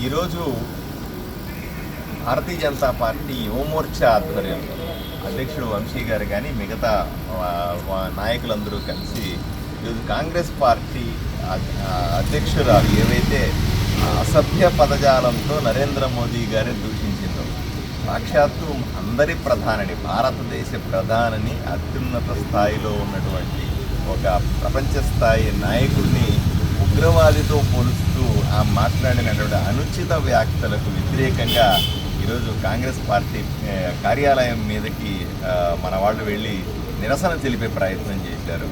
ఈరోజు భారతీయ జనతా పార్టీ యువమోర్చా ఆధ్వర్యంలో అధ్యక్షుడు వంశీ గారు కానీ మిగతా నాయకులందరూ కలిసి ఈరోజు కాంగ్రెస్ పార్టీ అధ్యక్షురాలు ఏవైతే అసభ్య పదజాలంతో నరేంద్ర మోదీ గారిని దూషించిందో సాక్షాత్తు అందరి ప్రధానిని భారతదేశ ప్రధానిని అత్యున్నత స్థాయిలో ఉన్నటువంటి ఒక ప్రపంచ స్థాయి నాయకుడిని ఉగ్రవాదితో పోలుస్తూ ఆ మాట్లాడినటువంటి అనుచిత వ్యాఖ్యలకు వ్యతిరేకంగా ఈరోజు కాంగ్రెస్ పార్టీ కార్యాలయం మీదకి మన వాళ్ళు వెళ్ళి నిరసన తెలిపే ప్రయత్నం చేశారు.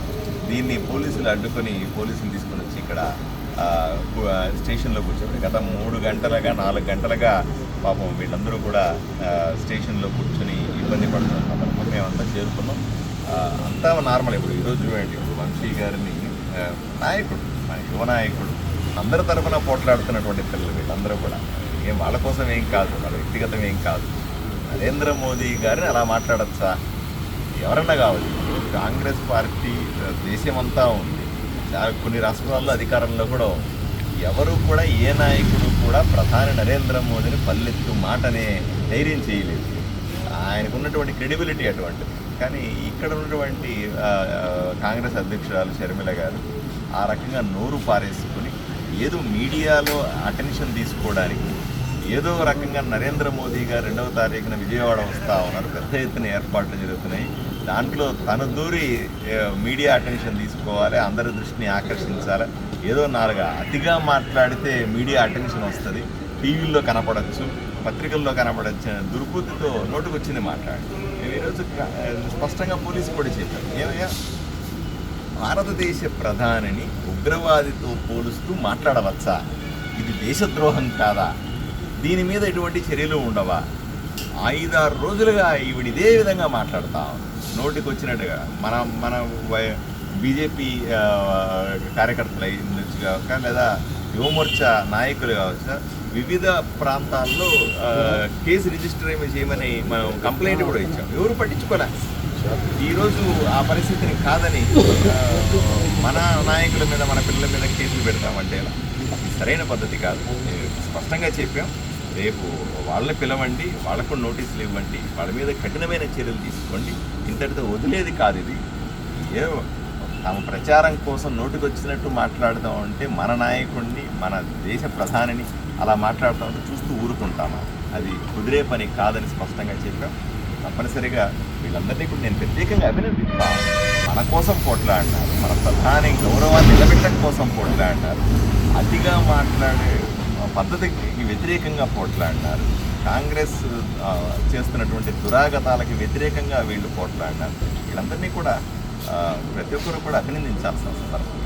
దీన్ని పోలీసులు అడ్డుకొని పోలీసులు తీసుకొని వచ్చి ఇక్కడ స్టేషన్లో కూర్చోబెట్టి గత మూడు గంటలుగా నాలుగు గంటలుగా పాపం వీళ్ళందరూ కూడా స్టేషన్లో కూర్చొని ఇబ్బంది పడుతున్నారు. మేమంతా చేరుకున్నాం. అంతా నార్మల్ ఇప్పుడు. ఈరోజు చూడండి ఇప్పుడు వంశీ గారిని నాయకుడు మన యువ నాయకుడు. అందరి తరఫున పోట్లాడుతున్నటువంటి పిల్లలు వీళ్ళందరూ కూడా. ఏం వాళ్ళ కోసం ఏం కాదు వాళ్ళ వ్యక్తిగతం ఏం కాదు. నరేంద్ర మోదీ గారిని అలా మాట్లాడచ్చా? ఎవరన్నా కావచ్చు. కాంగ్రెస్ పార్టీ దేశమంతా ఉంది. కొన్ని రాష్ట్రాల్లో అధికారంలో కూడా ఎవరు కూడా ఏ నాయకుడు కూడా ప్రధాని నరేంద్ర మోదీని పల్లెత్తు మాటనే ధైర్యం చేయలేదు. ఆయనకు ఉన్నటువంటి క్రెడిబిలిటీ అటువంటిది. కానీ ఇక్కడ ఉన్నటువంటి కాంగ్రెస్ అధ్యక్షురాలు షర్మిల గారు ఆ రకంగా నోరు పారేసుకొని ఏదో మీడియాలో అటెన్షన్ తీసుకోవడానికి ఏదో రకంగా నరేంద్ర మోదీ గారు రెండవ తారీఖున విజయవాడ వస్తూ ఉన్నారు. పెద్ద ఎత్తున ఏర్పాట్లు జరుగుతున్నాయి. దాంట్లో తన దూరి మీడియా అటెన్షన్ తీసుకోవాలి అందరి దృష్టిని ఆకర్షించాలి. ఏదో నాలుగు అతిగా మాట్లాడితే మీడియా అటెన్షన్ వస్తుంది. టీవీల్లో కనపడచ్చు పత్రికల్లో కనపడచ్చు దుర్బుద్ధితో నోటుకొచ్చింది మాట్లాడి. నేను ఈరోజు స్పష్టంగా పోలీసు కూడా చెప్పాను. ఏమయ్యా? భారతదేశ ప్రధానిని ఉగ్రవాదితో పోలుస్తూ మాట్లాడవచ్చా? ఇది దేశద్రోహం కాదా? దీని మీద ఎటువంటి చర్యలు ఉండవా? ఐదారు రోజులుగా ఈవిడ ఇదే విధంగా మాట్లాడతా నోటికి వచ్చినట్టుగా మన మన వై- బీజేపీ కార్యకర్తలు అయి కాక లేదా యువమోర్చా నాయకులు కావచ్చు వివిధ ప్రాంతాల్లో కేసు రిజిస్టర్ ఏమి చేయమని మనం కంప్లైంట్ కూడా ఇచ్చాం. ఎవరు పట్టించుకోలే? ఈరోజు ఆ పరిస్థితిని కాదని మన నాయకుల మీద మన పిల్లల మీద కేసులు పెడతామంటే ఎలా? సరైన పద్ధతి కాదు. నేను స్పష్టంగా చెప్పాం రేపు వాళ్ళని పిలవండి వాళ్ళకు నోటీసులు ఇవ్వండి వాళ్ళ మీద కఠినమైన చర్యలు తీసుకోండి. ఇంతటితో వదిలేది కాదు ఇది. ఏ తమ ప్రచారం కోసం నోటికొచ్చినట్టు మాట్లాడదాం అంటే మన నాయకుడిని మన దేశ ప్రధానిని అలా మాట్లాడుతూ చూస్తూ ఊరుకుంటామా? అది కుదిరే పని కాదని స్పష్టంగా చెప్పాం. తప్పనిసరిగా వీళ్ళందరినీ కూడా నేను ప్రత్యేకంగా అభినందిస్తాను మన కోసం పోట్లాడినారు మన ప్రధాని గౌరవాన్ని నిలబెట్టడం కోసం పోట్లాడినారు అతిగా మాట్లాడే పద్ధతికి వ్యతిరేకంగా పోట్లాడినారు కాంగ్రెస్ చేస్తున్నటువంటి దురాగతాలకి వ్యతిరేకంగా వీళ్ళు పోట్లాడినారు వీళ్ళందరినీ కూడా ప్రతి ఒక్కరు కూడా అభినందించాల్సిన సందర్భం.